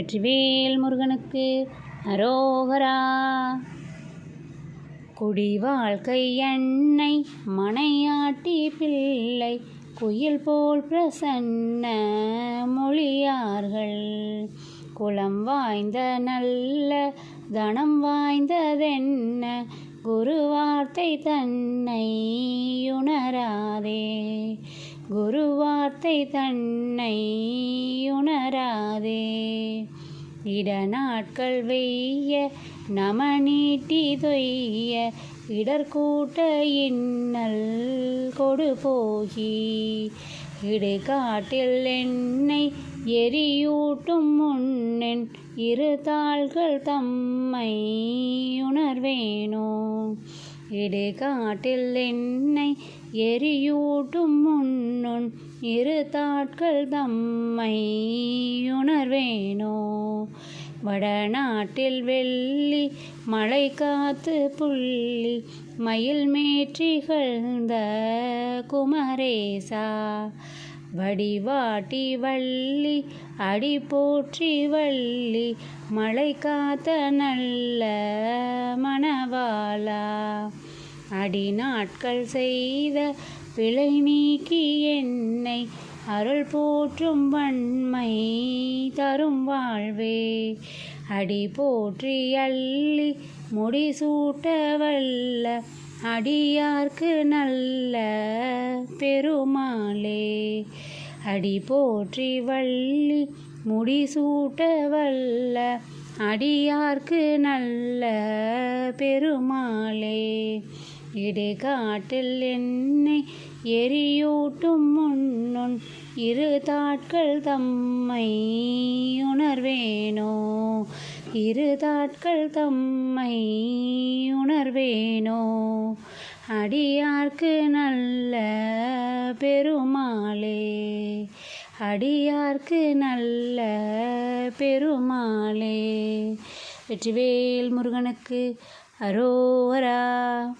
வெற்றிவேல் முருகனுக்கு அரோகரா. குடி வாழ்க்கை எண்ணெய் மனையாட்டி பிள்ளை குயில் போல் பிரசன்ன மொழியார்கள். குலம் வாய்ந்த நல்ல தனம் வாய்ந்ததென்ன குரு வார்த்தை தன்னை உணராதே குரு வார்த்தை தன்னை உணராதே. இடநாட்கள் வெய்ய நம நீட்டி தொய்ய இடர்கூட்ட இன்னல் கொடு போகி. இடுகாட்டில் என்னை எரியூட்டும் முன்னென் இரு தாள்கள் தம்மை உணர்வேனோ. இடுகாட்டில் என்னை எரியூட்டும் முன்னுன் இரு தாட்கள் தம்மை உணர்வேனோ வடநாட்டில் வெள்ளி மழை காத்து புள்ளி மயில் மேற்றிகழ்ந்த குமரேசா வடிவாட்டி வள்ளி அடி போற்றி வள்ளி மழை காத்த நல்ல மணவாளா. அடி நாட்கள் செய்த பிழை நீக்கி என்னை அருள் போற்றும் வன்மை தரும் வாழ்வே. அடி போற்றி அள்ளி முடிசூட்ட வல்ல அடியார்க்கு நல்ல பெருமாளே அடி போற்றி வள்ளி முடிசூட்ட வல்ல அடியார்க்கு நல்ல பெருமாளே. இடுகாட்டில் என்னை எரியூட்டும் முன்னுன் இரு தாட்கள் தம்மை உணர்வேனோ. இரு தாட்கள் தம்மை உணர்வேனோ? அடியார்க்கு நல்ல பெருமாளே. அடியார்க்கு நல்ல பெருமாளே. வெற்றிவேல் முருகனுக்கு அரோரா